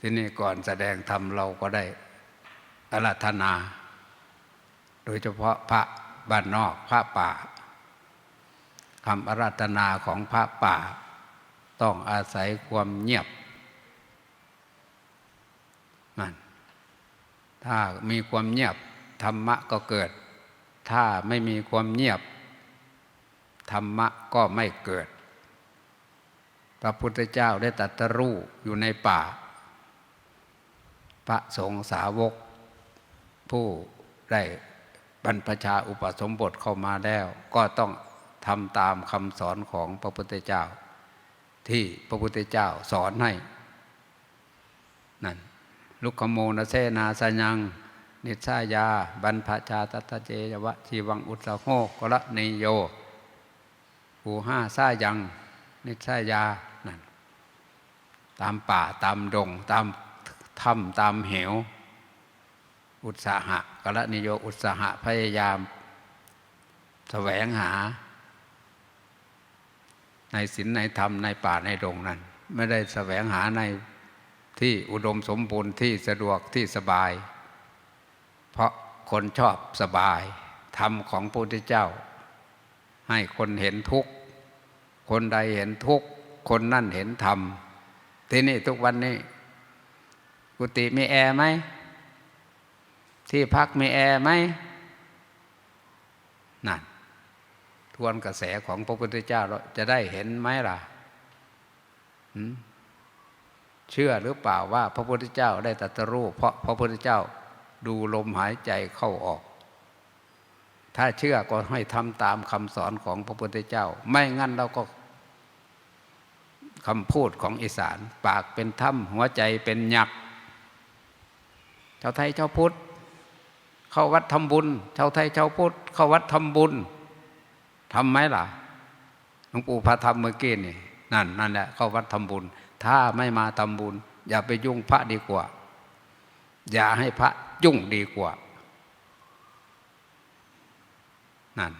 ที่นี่ก่อนแสดงธรรมเราก็ได้อาราธนา โดยเฉพาะพระบ้านนอกพระป่าคำอาราธนาของพระป่า ต้องอาศัยความเงียบมันถ้ามีความเงียบ ธรรมะก็เกิด ถ้าไม่มีความเงียบ ธรรมะก็ไม่เกิด พระพุทธเจ้าได้ตรัสรู้อยู่ในป่า พระสงฆ์สาวก ผู้ได้บรรพชาอุปสมบทเข้ามาแล้ว ก็ต้องทำตามคำสอนของพระพุทธเจ้า ที่พระพุทธเจ้าสอนให้นั่นลุกขโมนเสนาสยังนิสายา บรรพชาตัตเจยวะชีวังอุตสะโหกละนโยผูห้าซายัง นิสายา ตามป่าตามดง ตามถ้ำตามเหว อุตสาหะกละนิโยอุตสาหะพยายามแสวงหา ในศีลในธรรมในป่าในดงนั้น ไม่ได้แสวงหาในที่อุดมสมบูรณ์ที่สะดวกที่สบาย เพราะคนชอบสบาย ธรรมของพระพุทธเจ้า ให้คนเห็นทุกข์ คนใดเห็นทุกข์ คนนั่นเห็นธรรม ที่นี่ทุกวันนี้ กุฏิมีแอร์ไหม ที่พักมีแอร์ไหมนั่นทวนกระแสของพระพุทธเจ้าเราจะได้เห็นไหมล่ะเชื่อหรือเปล่าว่าพระพุทธเจ้าได้ตรัสรู้เพราะพระพุทธเจ้าดูลมหายใจเข้าออก ถ้าเชื่อก็ให้ทำตามคำสอนของพระพุทธเจ้า ไม่งั้นเราก็ คำพูดของอีสาน ปากเป็นถ้ำหัวใจเป็นหยักชาวไทยชาวพุทธเข้าวัดทำบุญชาวไทยชาวพุทธเข้าวัดทำบุญทำไหมล่ะหลวงปู่พระธรรมเมื่อกี้นี่นั่นนั่นแหละเข้าวัดทำบุญ ถ้าไม่มาทำบุญ อย่าไปยุ่งพระดีกว่า อย่าให้พระยุ่งดีกว่านั่น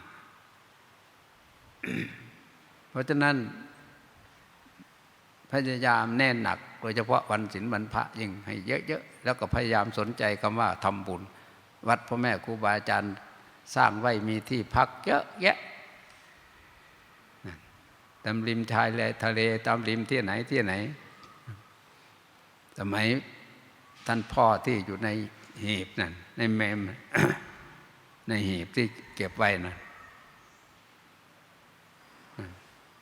เพราะฉะนั้น พยายามแน่นหนัก โดยเฉพาะวันศีลวันพระยิ่งให้เยอะๆแล้วก็พยายามสนใจคำว่าทำบุญ วัดพ่อแม่ครูบาอาจารย์สร้างไว้มีที่พักเยอะแยะตามริมชายเลทะเลตามริมที่ไหนที่ไหน สมัยท่านพ่อที่อยู่ในหีบนั่นในเมมในหีบที่เก็บไว้นะ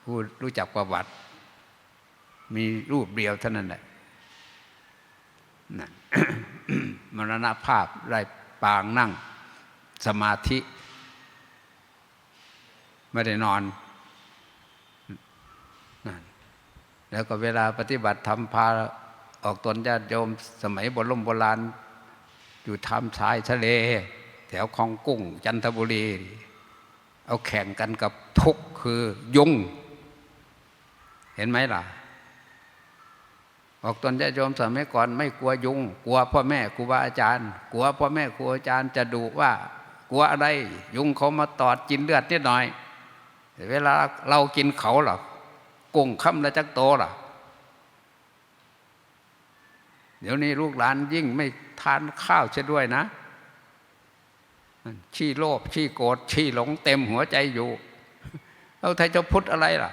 ผู้รู้จักประวัติ มีรูปเดียวเท่านั้นแหละนั่นมรณภาพไรปางนั่งสมาธิ ไม่ได้นอนนั่นแล้วก็เวลาปฏิบัติธรรมพาออกตนญาติโยมสมัยโบรมโบราณ อยู่ทำชายทะเล แถวคลองกุ้ง จันทบุรี เอาแข่งกันกับทุกคือยุง เห็นไหมล่ะ ออกตนญาติโยมสมัยก่อนไม่กลัวยุง กลัวพ่อแม่ครูบาอาจารย์ กลัวพ่อแม่ครูอาจารย์จะดูว่า กลัวอะไร ยุงเขามาตอดกินเลือดนิดหน่อย เวลาเรากินเขาหรอกุ้งคำละจักโตล่ะเดี๋ยวนี้ลูกหลานยิ่งไม่ทานข้าวเช่ด้วยนะชี้โลภชี้โกรธชี้หลงเต็มหัวใจอยู่เอาไทยจะพุทธอะไรล่ะ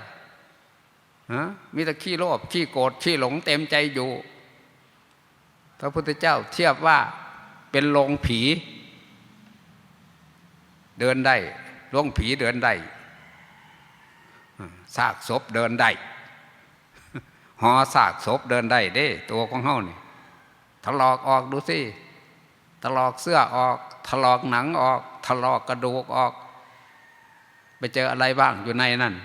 ฮะมีแต่ขี้โลภขี้โกรธขี้หลงเต็มใจอยู่ พระพุทธเจ้าเทียบว่าเป็นโรงผี เดินได้โรงผีเดินได้ซากศพเดินได้หอซากศพเดินได้เด้ ตัวของเฮานี่ถลอกออกดูสิถลอกเสื้อออกถลอกหนังออกถลอกกระดูกออก ไปเจออะไรบ้างอยู่ในนั่น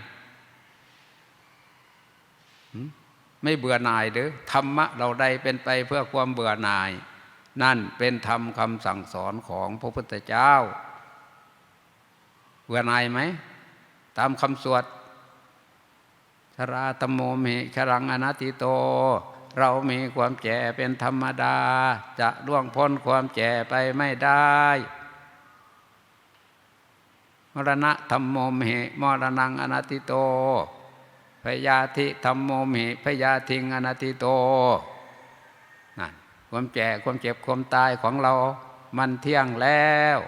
ไม่เบื่อหน่ายหรือธรรมะเราได้เป็นไปเพื่อความเบื่อหน่าย นั่นเป็นธรรมคำสั่งสอนของพระพุทธเจ้า เบื่อหน่ายไหม ตามคำสวดชราตโมเมชรังอนัติโต เรามีความแก่เป็นธรรมดา จะล่วงพ้นความแก่ไปไม่ได้มรณะธรรมโมเมมรณังอนัติโต พยาธิธรรมโมมิพยาทิงอนัตติโตนั่นความแก่ความเจ็บความตายของเรามันเที่ยงแล้ว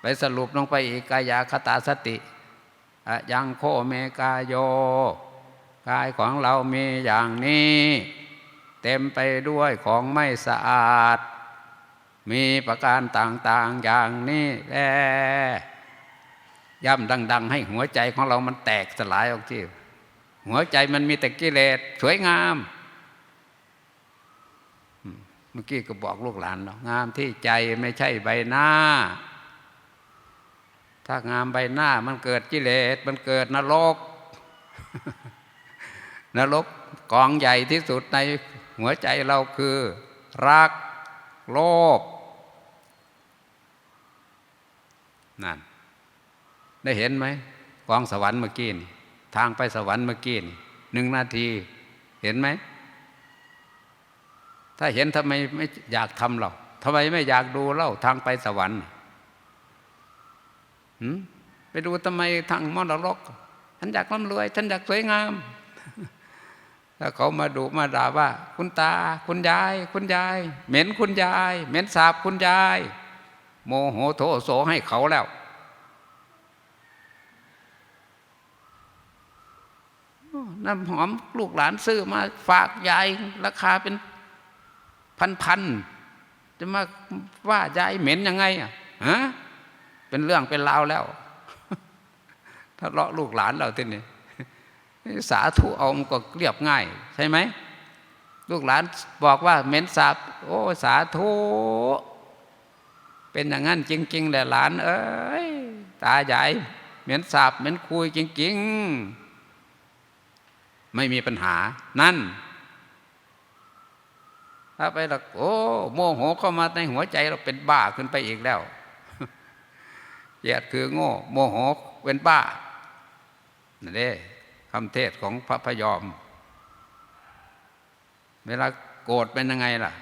ไปสรุปลงไปอีกกายาคตาสติยังโคเมกายโยกายของเรามีอย่างนี้ เต็มไปด้วยของไม่สะอาด มีประการต่างๆอย่างนี้แหละ ย่ำดัง ๆ ให้หัวใจของเรามันแตกสลายออกที่หัวใจมันมีแต่กิเลสสวยงามเมื่อกี้ก็บอกลูกหลานเนางามที่ใจไม่ใช่ใบหน้า ถ้างามใบหน้ามันเกิดกิเลสมันเกิดนรก นรกกองใหญ่ที่สุดในหัวใจเราคือ รักโลภนั่น ได้เห็นไหมกองสวรรค์เมื่อกี้นี่ทางไปสวรรค์เมื่อกี้นี่หนึ่งนาทีเห็นไหม ถ้าเห็นทำไมไม่อยากทำเราทำไมไม่อยากดูเล่าทางไปสวรรค์ไปดูทำไมทางมรดกฉันอยากร่ำรวย ฉันอยากสวยงามถ้าเขามาดูมาด่าว่า คุณตา คุณยาย คุณยาย เหม็นคุณยาย เหม็นสาบคุณยาย โมโหโทโสให้เขาแล้ว น้ำหอมลูกหลานซื้อมาฝากยายราคาเป็นพันๆจะมาว่ายายเหม็นยังไงอะฮะเป็นเรื่องเป็นราวแล้วถ้าเลาะลูกหลานเราทีนี้สาธุเอามันก็เรียบง่าย ใช่ไหมลูกหลานบอกว่าเหม็นสาบโอ้สาธุเป็นอย่างนั้นจริง ๆแหละหลาน เอ้ยตาใหญ่เหม็นสาบเหม็นคุยจริง ๆ ไม่มีปัญหา นั่น ถ้าไปหลักโอ้โมโหเข้ามาในหัวใจเราเป็นบ้าขึ้นไปอีกแล้วเกียดคือโง่ โมโหเป็นบ้านั่นเด้คำเทศของพระพยอม เวลาโกรธเป็นยังไงล่ะ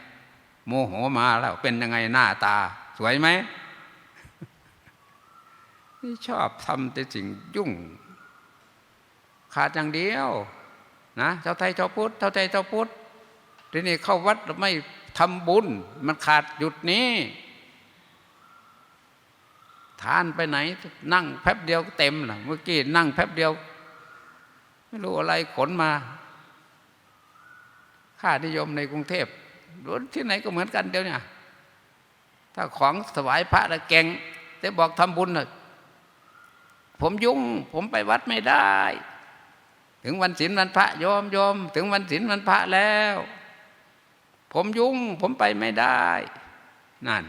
โมโหมาแล้วเป็นยังไงหน้าตา สวยไหมนี่ชอบทำแต่สิ่งยุ่ง ขาดอย่างเดียว นะเจ้าไทยเจ้าพุทธเจ้าไทยเจ้าพุทธทีนี้เข้าวัดไม่ทำบุญ มันขาดหยุดนี้ทานไปไหน นั่งแป๊บเดียวเต็มล่ะเมื่อกี้นั่งแป๊บเดียว ไม่รู้อะไรขนมา ค่านิยมในกรุงเทพรถที่ไหนก็เหมือนกันเดียวเนี่ย ถ้าของถวายพระละแกงแต่บอกทำบุญน่ะผมยุ่ง ผมไปวัดไม่ได้ ถึงวันศีลวันพระยอมยอมถึงวันศีลวันพระแล้ว ผมยุ่งผมไปไม่ได้ นั่น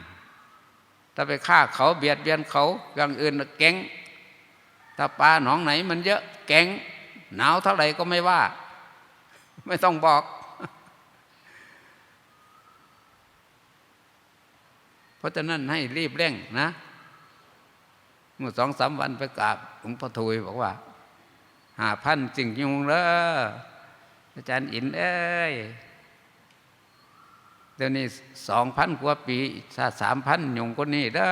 ถ้าไปฆ่าเขาเบียดเบียนเขาอย่างอื่นแกงถ้าปลาหนองไหนมันเยอะแกงหนาวเท่าไหร่ก็ไม่ว่า ไม่ต้องบอก เพราะฉะนั้นให้รีบเร่งนะ เมื่อสองสามวันไปกราบหลวงพ่อทุยบอกว่า หาพันจริงยุงเลยอาจารย์อินเอ้ยเดี๋ยวนี้สองพันกว่าปีถ้าสามพันยุงก็นี่เด้อ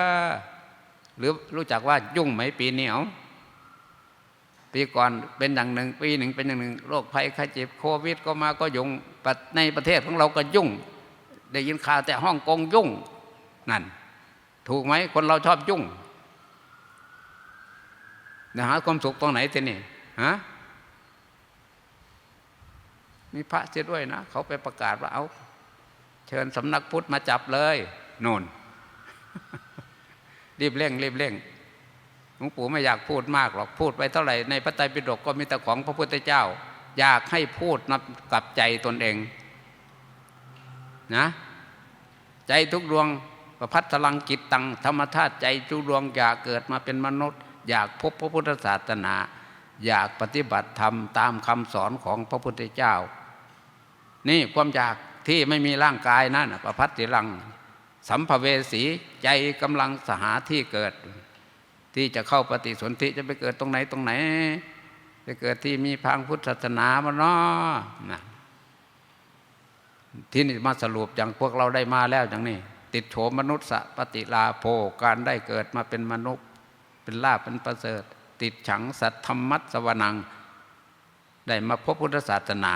หรือรู้จักว่ายุ่งไหมปีเหนียวปีก่อนเป็นอย่างหนึ่ง ปีหนึ่งเป็นอย่างหนึ่งโรคภัยไข้เจ็บโควิดก็มาก็ยุ่งในประเทศของเราก็ยุ่ง ได้ยินข่าวแต่ฮ่องกงยุ่งนั่น ถูกไหมคนเราชอบยุ่งนะหาความสุขตรงไหนทีนี่ ฮะมีพระเสียด้วยนะ เขาไปประกาศว่าเอาเชิญสำนักพุทธมาจับเลยโน่น รีบเร่งรีบเร่งหลวงปู่ไม่อยากพูดมากหรอกพูดไปเท่าไหร่ในพระไตรปิฎกก็มีแต่ของพระพุทธเจ้า อยากให้พูดนับกับใจตนเอง นะ ใจทุกดวงประพัฒลังกิตตังธรรมธาตุใจทุกดวงอยากเกิดมาเป็นมนุษย์ อยากพบพระพุทธศาสนา อยากปฏิบัติธรรมตามคำสอนของพระพุทธเจ้า นี่ความอยากที่ไม่มีร่างกายนั่นประพัติลัง สัมภเวสีใจกำลังสหาที่เกิด ที่จะเข้าปฏิสนธิจะไปเกิดตรงไหนตรงไหนไปเกิดที่มีพังพุทธศาสนามาเนาะนะที่นี่มาสรุปอย่างพวกเราได้มาแล้วอย่างนี้ ติดโฉมมนุษย์สปฏิลาโภการได้เกิดมาเป็นมนุษย์ เป็นลาเป็นประเสริฐ ติดฉังสัตธรรมัสวนัง ได้มาพบพุทธศาสนา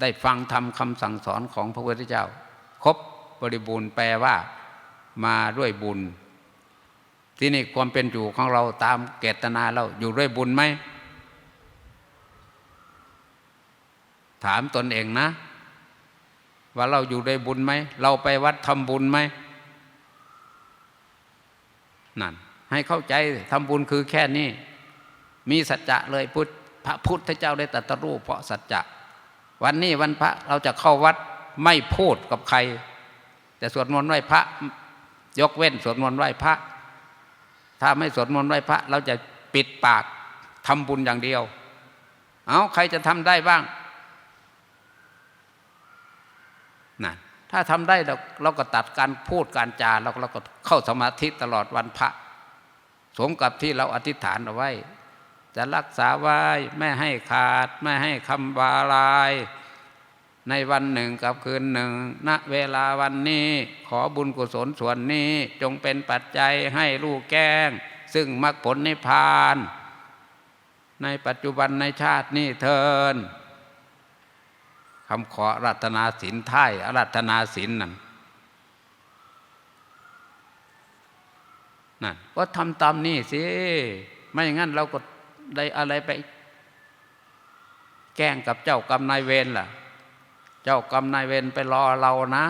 ได้ฟังธรรมคำสั่งสอนของพระพุทธเจ้า ครบบริบูรณ์แปลว่ามาด้วยบุญ ที่นี่ความเป็นอยู่ของเราตามเกตนาเราอยู่ด้วยบุญไหม ถามตนเองนะ ว่าเราอยู่ด้วยบุญไหม เราไปวัดทำบุญไหมนั่น ให้เข้าใจทำบุญคือแค่นี้ มีสัจจะเลยพุทธพระพุทธเจ้าได้ตรัสรู้เพราะสัจจะ วันนี้วันพระเราจะเข้าวัดไม่พูดกับใคร แต่สวดมนต์ไหว้พระยกเว้นสวดมนต์ไหว้พระ ถ้าไม่สวดมนต์ไหว้พระ เราจะปิดปากทำบุญอย่างเดียว เอาใครจะทำได้บ้างนั่นถ้าทำได้เราเราก็ตัดการพูดการจาเราเราก็เข้าสมาธิตลอดวันพระ สมกับที่เราอธิษฐานเอาไว้ จะรักษาไว้ไม่ให้ขาด ไม่ให้คำบาลาย ในวันหนึ่งกับคืนหนึ่ง ณเวลาวันนี้ ขอบุญกุศลส่วนนี้จงเป็นปัจจัยให้ลูกแก้ง ซึ่งมรรคผลนิพพาน ในปัจจุบันในชาตินี้เทินคำขอรัตนาศินไทยอรัตนาศินนั่น นั่นก็ทำตามนี่สิ ไม่อย่างนั้นเราก็ได้อะไรไป แกล้งกับเจ้ากรรมนายเวรล่ะ เจ้ากรรมนายเวรไปรอเรานะ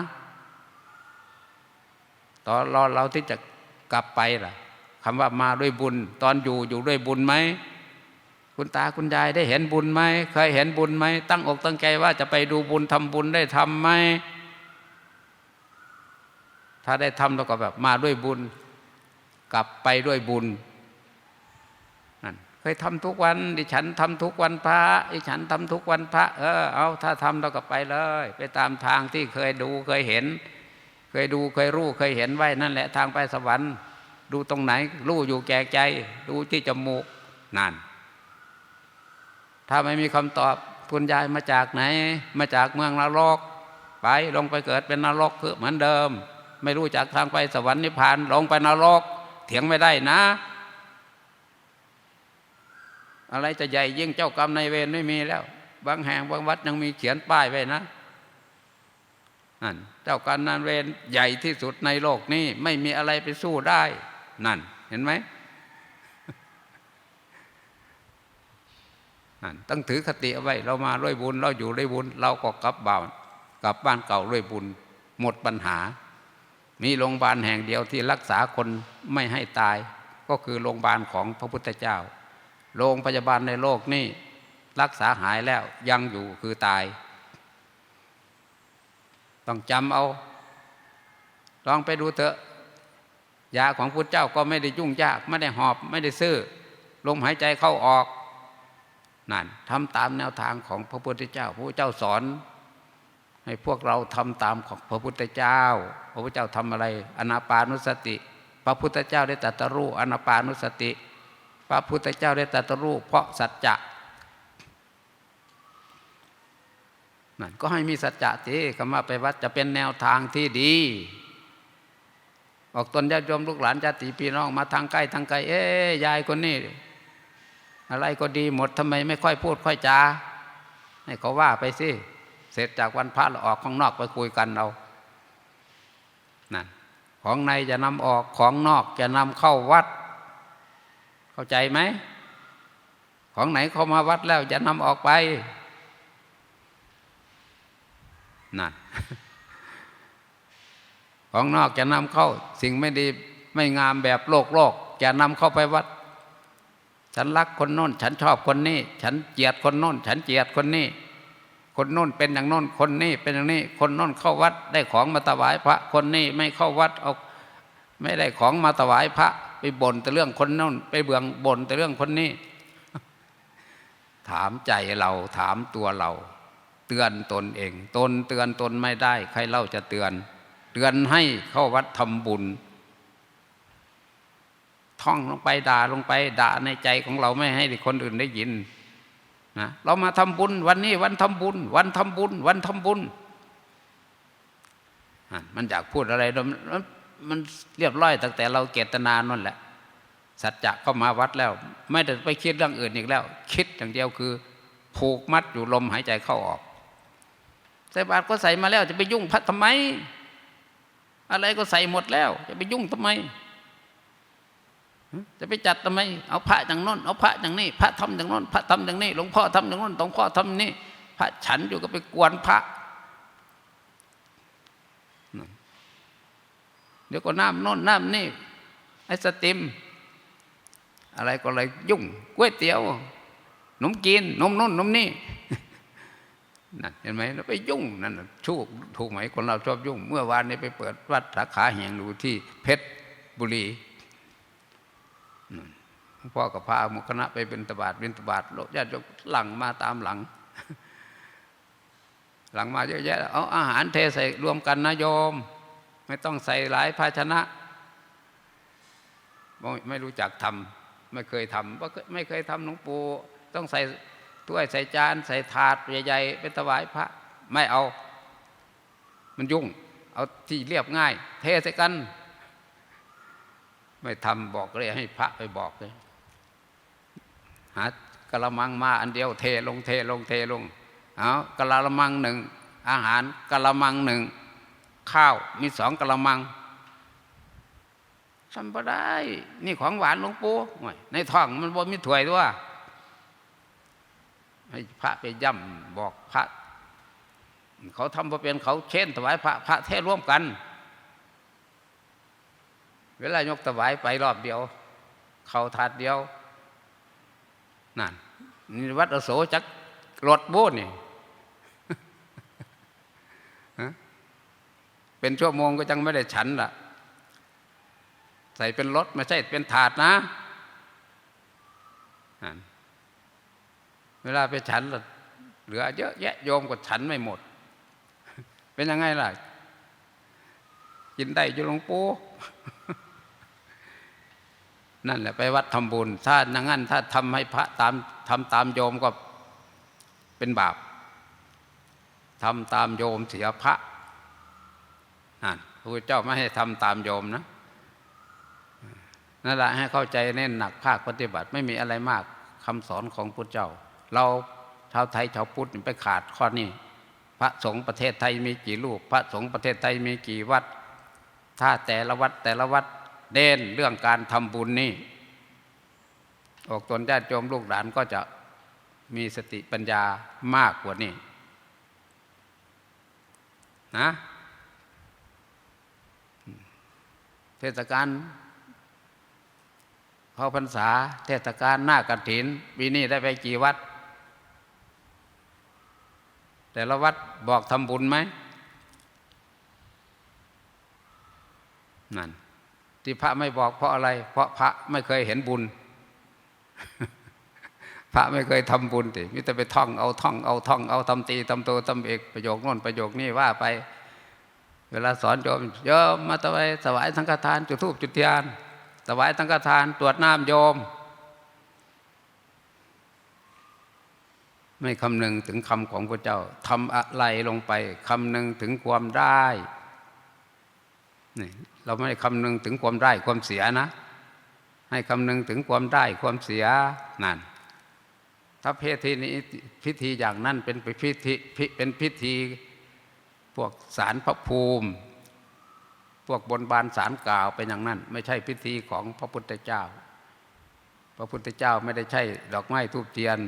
ตอนรอเราที่จะกลับไปล่ะคำว่ามาด้วยบุญ ตอนอยู่อยู่ด้วยบุญไหมคุณตาคุณยายได้เห็นบุญไหมเคยเห็นบุญไหมตั้งอกตั้งใจว่าจะไปดูบุญทำบุญได้ทำไหมถ้าได้ทำเราก็แบบมาด้วยบุญ กลับไปด้วยบุญนั่นเคยทำทุกวัน ดิฉันทำทุกวันพระ ดิฉันทำทุกวันพระ เออ เอาถ้าทำเราก็ไปเลย ไปตามทางที่เคยดูเคยเห็น เคยดูเคยรู้เคยเห็นไว้นั่นแหละทางไปสวรรค์ ดูตรงไหน รู้อยู่แก่ใจ ดูที่จมูกนั่นถ้าไม่มีคำตอบคุณยายมาจากไหน มาจากเมืองนรก ไปลงไปเกิดเป็นนรกคือเหมือนเดิม ไม่รู้จากทางไปสวรรค์นิพพานลงไปนรก เถียงไม่ได้นะ อะไรจะใหญ่ยิ่งเจ้ากรรมนายเวรไม่มีแล้ว บางแห่งบางวัดยังมีเขียนป้ายไว้นะนั่นเจ้ากรรมนายเวรใหญ่ที่สุดในโลกนี้ ไม่มีอะไรไปสู้ได้ นั่น เห็นไหมนั่นต้องถือคติเอาไว้ เรามาด้วยบุญ เราอยู่ด้วยบุญ เราก็กลับบ้านกลับบ้านเก่าด้วยบุญ หมดปัญหา มีโรงพยาบาลแห่งเดียวที่รักษาคนไม่ให้ตาย ก็คือโรงพยาบาลของพระพุทธเจ้า โรงพยาบาลในโลกนี่รักษาหายแล้วยังอยู่คือตาย ต้องจำเอา ลองไปดูเถอะ ยาของพุทธเจ้าก็ไม่ได้ยุ่งยาก ไม่ได้หอบไม่ได้ซื้อลมหายใจเข้าออกนั่นทำตามแนวทางของพระพุทธเจ้าพระเจ้าสอน ให้พวกเราทำตามของพระพุทธเจ้า พระพุทธเจ้าทำอะไรอนาปานุสติ พระพุทธเจ้าได้ตรัสรู้อนาปานุสติ พระพุทธเจ้าได้ตรัสรู้เพราะสัจจะนั่นก็ให้มีสัจจะทีคำว่าไปวัดจะเป็นแนวทางที่ดีออกตนญาติโยมลูกหลานญาติพี่น้องมาทางใกล้ทางไกลเอ๊ยยายคนนี้ อะไรก็ดีหมดทำไมไม่ค่อยพูดค่อยจาให้เขาว่าไปสิ ร็จจากวันพระเราออกข้างนอกไปคุยกันเรานั่นของในจะนำออกของนอกจะนำเข้าวัด เข้าใจไหม ของไหนเข้ามาวัดแล้วจะนำออกไปนั่นของนอกจะนำเข้า สิ่งไม่ดีไม่งามแบบโลกโลกจะนำเข้าไปวัด ฉันรักคนโน้น ฉันชอบคนนี้ ฉันเจียดคนโน้น ฉันเจียดคนนี้ คนโน้นเป็นอย่างโน้นคนนี้เป็นอย่างนี้ คนโน้นเข้าวัด ได้ของมาถวายพระ คนนี้ไม่เข้าวัดเอาไม่ได้ของมาถวายพระ ไปบ่นแต่เรื่องคนโน้น ไปเบืองบ่นแต่เรื่องคนนี้ ถามใจเราถามตัวเรา เตือนตนเอง ตนเตือนตนไม่ได้ ใครเล่าจะเตือน เตือนให้เข้าวัดทำบุญท่องลงไปด่าลงไปด่าในใจของเราไม่ให้คนอื่นได้ยิน นะเรามาทำบุญ วันนี้วันทำบุญ วันทำบุญ วันทำบุญ มันอยากพูดอะไรมันเรียบร้อยตั้งแต่เราเกตนานั่นแหละ สัจจะเข้ามาวัดแล้ว ไม่ได้ไปคิดเรื่องอื่นอีกแล้ว คิดอย่างเดียวคือ ผูกมัดอยู่ลมหายใจเข้าออกใส่บาตรก็ใส่มาแล้ว จะไปยุ่งพระทำไม อะไรก็ใส่หมดแล้ว จะไปยุ่งทำไม จะไปจัดทำไม เอาพระอย่างน้น เอาพระอย่างนี้ พระทำอย่างน้น พระทำอย่างนี้ หลวงพ่อทำอย่างน้น หลวงพ่อทำนี่ พระฉันอยู่ก็ไปกวนพระ เดี๋ยวก็น้ำน่นน้ำนี่ ไอ้สติม อะไรก็เลยยุ่งก๋วยเตี๋ยว นมจีนนมนู่นนมนี่นั่นเห็นไหมเราไปยุ่งนั่นชูกถูกไหมคนเราชอบยุ่ง เมื่อวานนี้ไปเปิดวัดสาขาแห่งดูที่เพชรบุรี พ่อกับพาหมุคณะไปเป็นตบาทเป็นตบาทโลญาติโยมหลังมาตามหลัง หลังมาเยอะแยะเอาอาหารเทใส่รวมกันนะโยม ไม่ต้องใส่หลายภาชนะไม่ไม่รู้จักทำไม่เคยทำไม่เคยทำหลวงปู่ต้องใส่ถ้วยใส่จาน ใส่ถาดใหญ่ๆเป็นถวายพระ ไม่เอา มันยุ่ง เอาที่เรียบง่าย เทใส่กัน ไม่ทำบอกเลยให้พระไปบอกเลยหากระมังมาอันเดียวเทลงเทลงเทลงเอากระมังหนึ่งอาหารกระมังหนึ่งข้าวมีสองกระมังทำไ่ได้ นี่ของหวานหลวงปู่ในท้องมันบ่มีถ้วยด้วยให้พระไปย่ำบอกพระ เขาทำพอเป็นเขาเช่นถวายพระพระเทศร่วมกัน เวลายกถวายไปรอบเดียว เข่าถาดเดียวนั่นนี่วัดอโศจักรถโบูนี่เป็นชั่วโมงก็จังไม่ได้ฉันละใส่เป็นรถไม่ใช่เป็นถาดนะเวลาไปฉันเหลือเยอะแยะโยมก็ฉันไม่หมด เป็นยังไงล่ะ กินได้อยู่หลวงปู่ นั่นแหละไปวัดทำบุญ ถ้าอย่างนั้นถ้าทำให้พระตามทำตามโยมก็เป็นบาปทำตามโยมเสียพระนั่นพระพุทธเจ้าไม่ให้ทำตามโยมนะนั่นแหละให้เข้าใจเน้นหนักภาคปฏิบัติไม่มีอะไรมากคำสอนของพุทธเจ้า เราชาวไทยชาวพุทธไปขาดข้อนี้ พระสงฆ์ประเทศไทยมีกี่รูป พระสงฆ์ประเทศไทยมีกี่วัด ถ้าแต่ละวัดแต่ละวัด เด่นเรื่องการทำบุญนี่ออกตนญาติโยมลูกหลานก็จะมีสติปัญญามากกว่านี้นะเทศกาลเข้าพรรษา เทศกาลหน้ากฐินปีนี้ได้ไปกี่วัด แต่ละวัดบอกทำบุญไหมนั่น ที่พระไม่บอกเพราะอะไร เพราะพระไม่เคยเห็นบุญ พระไม่เคยทำบุญติมิแต่ไปท่องเอาท่องเอาท่องเอาทำตีทำโตทำเอกประโยคน้นประโยคนี้ว่าไป เวลาสอนโยมโยมมาตะไวสวายสังฆทาน จุดธูปจุดเทียนสวายสังฆทานตรวจน้ำโยม ไม่คำนึงถึงคำของพระเจ้าทำอะไรลงไปคำนึงถึงความได้ นี่เราไม่คำนึงถึงความได้ความเสียนะ ให้คำนึงถึงความได้ความเสียนั่นถ้าพิธีนี้พิธีอย่างนั้นเป็นพิธีเป็นพิธีพวกสารพระภูมิ พวกบนบานสารกล่าวเป็นอย่างนั้น ไม่ใช่พิธีของพระพุทธเจ้า พระพุทธเจ้าไม่ได้ใช่ดอกไม้ทูบเทียน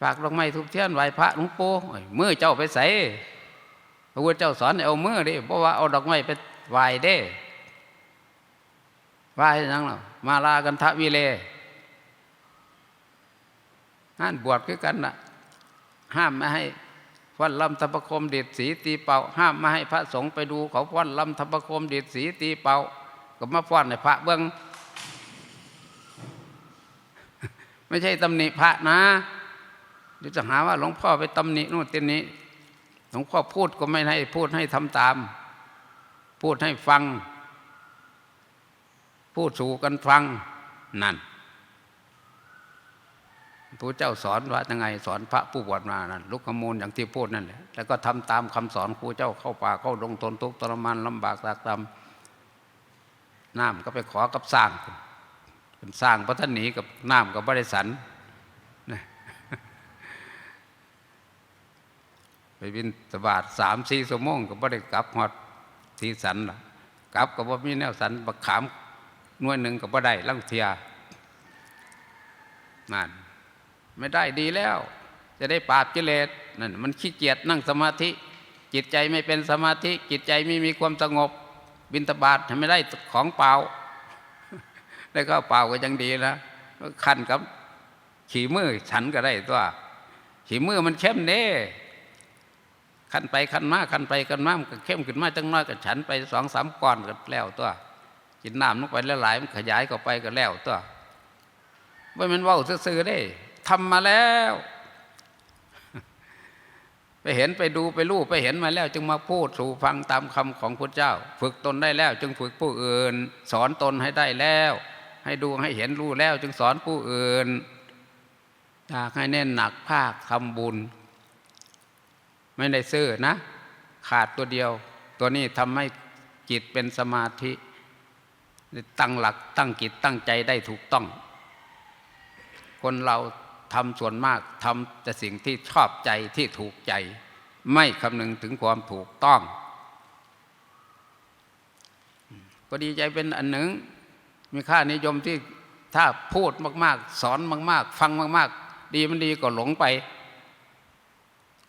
ฝากดอกไม้ทูบเทียนไหว้พระหลวงปู่เมื่อเจ้าไปใส่ พระพุทธเจ้าสอนเอามือดิเพราะว่าเอาดอกไม้ไปไหว้เด้ไหว้ยังหรอมาลากันทะวิเลนั่นบวชคือกันนะห้ามไม่ให้ฟันลำธปคมเด็ดสีตีเป่า ห้ามไม่ให้พระสงฆ์ไปดูเขาฟันลำธปคมเด็ดสีตีเป่า ก็มาฟันในพระเบื้องไม่ใช่ตำหนิพระนะเดี๋ยวจะหาว่าหลวงพ่อไปตำหนินู่นตีนี้ หลวงพ่อพูดก็ไม่ให้พูดให้ทำตาม พูดให้ฟัง พูดสู่กันฟังนั่นพระเจ้าสอนว่ายังไงสอนพระผู้บวชมานั่นลุกขมูลอย่างที่พูดนั่นแหละแล้วก็ทำตามคำสอนครูเจ้าเข้าป่าเข้าลงทนทุกข์ทรมานลำบากตากตำน้ำก็ไปขอกับสร้างเป็นสร้างพระท่านหนีกับน้ำกับบริสันนะไป บินตบาทสามสี่สมงกับบริกลับฮอดทีสันล่ะกลับกับว่ามีแนวสันบักขามหน่วยหนึ่งกับบ่ได้ลังเทียนั่นไม่ได้ดีแล้ว จะได้ปราบกิเลสนั่นมันขี้เกียจนั่งสมาธิ จิตใจไม่เป็นสมาธิ จิตใจไม่มีความสงบ บินตบาททำไม่ได้ของเปล่าได้ก็เปล่าก็ยังดีนะขันกับ ขี่มือฉันก็ได้ตัว ขี่มือมันเข้มเน่ ขันไปขันมาขันไปขันมามันก็เข้มขึ้นมาจังน้อยก็ฉันไปสองสามก้อนก็แล้วตัวกินน้ำลงไปหลายมันขยายเข้าไปก็แล้วตัวว่ามันว่าซื่อได้ทำมาแล้ว ไปเห็นไปดูไปรู้ไปเห็นมาแล้ว จึงมาพูดสู่ฟังตามคำของพระเจ้า ฝึกตนได้แล้ว จึงฝึกผู้อื่น สอนตนให้ได้แล้ว ให้ดูให้เห็นรู้แล้ว จึงสอนผู้อื่นอยากให้เน้นหนักภาคทำบุญ ไม่ได้ซื้อนะ ขาดตัวเดียว ตัวนี้ทำให้จิตเป็นสมาธิ ตั้งหลักตั้งจิตตั้งใจได้ถูกต้อง คนเราทำส่วนมากทำแต่สิ่งที่ชอบใจที่ถูกใจ ไม่คำนึงถึงความถูกต้องก็ดีใจเป็นอันหนึ่ง มีค่านิยมที่ถ้าพูดมาก ๆ สอนมาก ๆ ฟังมาก ๆ ดีมันดีก็หลงไป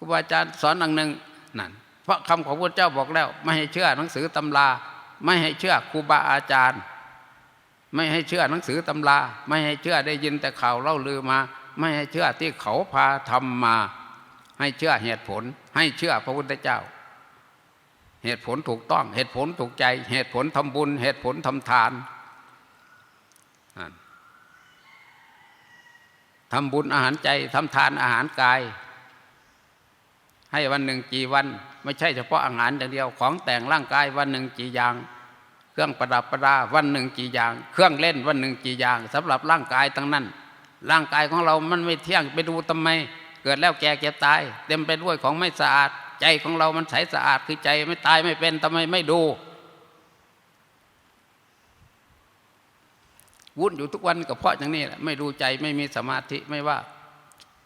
รูบาอาจารย์สอนอันหนึ่งนั่นเพราะคำของพระเจ้าบอกแล้ว ไม่ให้เชื่อหนังสือตำรา ไม่ให้เชื่อครูบาอาจารย์ ไม่ให้เชื่อหนังสือตำรา ไม่ให้เชื่อได้ยินแต่ข่าวเล่าลือมา ไม่ให้เชื่อที่เขาพาทำมา ให้เชื่อเหตุผล ให้เชื่อพระพุทธเจ้า เหตุผลถูกต้อง เหตุผลถูกใจ เหตุผลทำบุญ เหตุผลทำทานทำบุญอาหารใจทำทานอาหารกาย ให้วันหนึ่งกี่วัน ไม่ใช่เฉพาะอาหารอย่างเดียวของแต่งร่างกายวันหนึ่งกี่อย่าง เครื่องประดับประดาวันหนึ่งกี่อย่าง เครื่องเล่นวันหนึ่งกี่อย่างสำหรับร่างกายทั้งนั้น ร่างกายของเรามันไม่เที่ยงไปดูทำไม เกิดแล้วแก่เก็บตาย เต็มไปด้วยของไม่สะอาด ใจของเรามันใสสะอาดคือใจไม่ตายไม่เป็นทำไมไม่ดูวุ่นอยู่ทุกวันก็เพราะอย่างนี้แหละไม่ดูใจไม่มีสมาธิไม่ว่า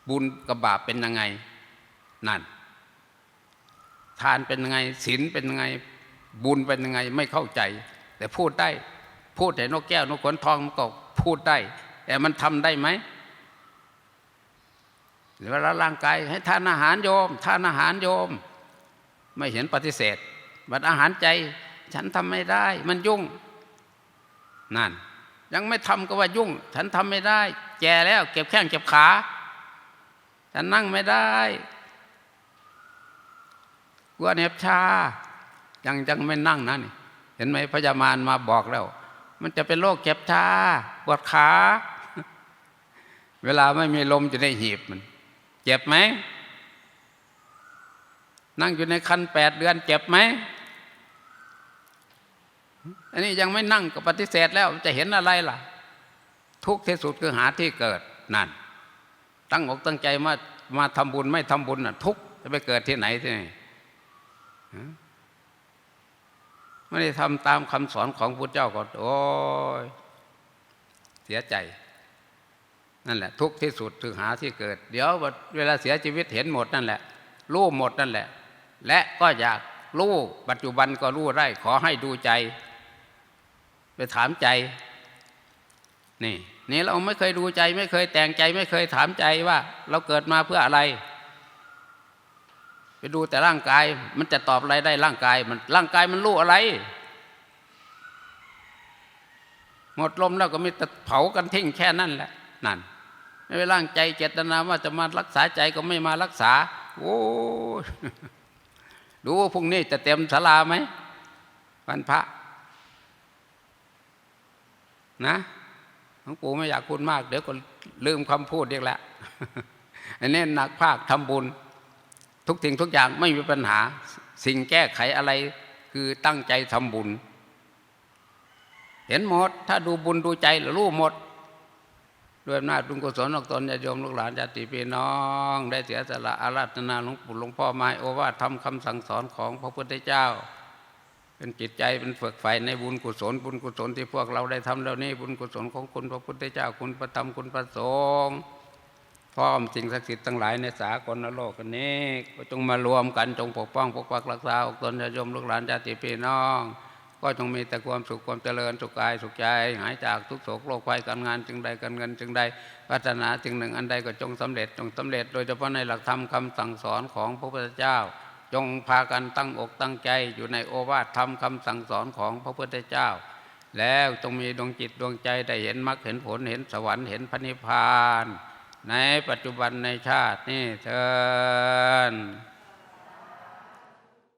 บุญกับบาปเป็นยังไง นั่น ทานเป็นยังไงศีลเป็นยังไงบุญเป็นยังไงไม่เข้าใจ แต่พูดได้พูดแต่นกแก้วนกขนทองมันก็พูดได้ แต่มันทำได้ไหมหรือว่าร่างกายให้ทานอาหารโยมทานอาหารโยม ไม่เห็นปฏิเสธบัดอาหารใจ ฉันทำไม่ได้ มันยุ่งนั่นยังไม่ทำก็ว่ายุ่ง ฉันทำไม่ได้ แก่แล้ว เก็บแข้งเก็บขา ฉันนั่งไม่ได้ กลัวเน็บชา ยังยังไม่นั่งนะนี่ เห็นไหมพยามารมาบอกแล้ว มันจะเป็นโรคเจ็บชาปวดขา เวลาไม่มีลมจะได้หีบมัน เจ็บไหม นั่งอยู่ในคันแปดเดือนเจ็บไหมอันนี้ยังไม่นั่งก็ปฏิเสธแล้วจะเห็นอะไรล่ะ ทุกที่สุดคือหาที่เกิดนั่นตั้งอกตั้งใจมามาทำบุญไม่ทำบุญน่ะ ทุกจะไปเกิดที่ไหนที่ไหน ไม่ได้ทำตามคำสอนของพระเจ้าก็โอ้ยเสียใจ นั่นแหละ ทุกที่สุดคือหาที่เกิด เดี๋ยวเวลาเสียชีวิตเห็นหมดนั่นแหละ รู้หมดนั่นแหละ และก็อยากรู้ปัจจุบันก็รู้ได้ขอให้ดูใจ ไปถามใจ นี่นี่เราไม่เคยดูใจ ไม่เคยแต่งใจ ไม่เคยถามใจว่า เราเกิดมาเพื่ออะไร ไปดูแต่ร่างกาย มันจะตอบอะไรได้ร่างกาย มันร่างกายมันรู้อะไร หมดลมแล้วก็มีแต่เผากันทิ้งแค่นั้นแหละนั่นไม่ไปร่างใจเจตนาว่าจะมารักษาใจก็ไม่มารักษา โอ้ดูว่าพรุ่งนี้จะเต็มศาลาไหมวันพระ นะหลวงปู่ไม่อยากพูดมาก เดี๋ยวก็ลืมคำพูดเรียกแล้วอันนี้หนักภาคทำบุญ ทุกสิ่งทุกอย่างไม่มีปัญหา สิ่งแก้ไขอะไรคือตั้งใจทำบุญ เห็นหมด ถ้าดูบุญดูใจรู้หมด ด้วยอำนาจบุญกุศลของตนญาติโยมลูกหลานญาติพี่น้อง ได้เสียสละอาราธนาหลวงปู่หลวงพ่อไม้โอวาททำคำสั่งสอนของพระพุทธเจ้าเป็นจิตใจเป็นฝึกไฟในบุญกุศล บุญกุศลที่พวกเราได้ทำแล้วนี้บุญกุศลของคุณพระพุทธเจ้าคุณพระธรรมคุณพระสงฆ์ พร้อมสิ่งศักดิ์สิทธิ์ทั้งหลายในสากลโลกกันนี้ก็จงมารวมกันจงปกป้องปกปักรักษาอกตนญาติโยมลูกหลานญาติพี่น้อง ก็จงมีแต่ความสุขความเจริญสุขกายสุขใจ หายจากทุกโศกโรคภัยการงานจึงใดการเงินจึงใดพัฒนาจึงหนึ่งอันใดก็จงสำเร็จจงสำเร็จ โดยเฉพาะในหลักธรรมคำสั่งสอนของพระพุทธเจ้า จงพากันตั้งอกตั้งใจอยู่ในโอวาทธรรมคำสั่งสอนของพระพุทธเจ้าแล้วจงมีดวงจิตดวงใจได้เห็นมรรคเห็นผลเห็นสวรรค์เห็นพระนิพพาน ในปัจจุบันในชาตินี่เถิน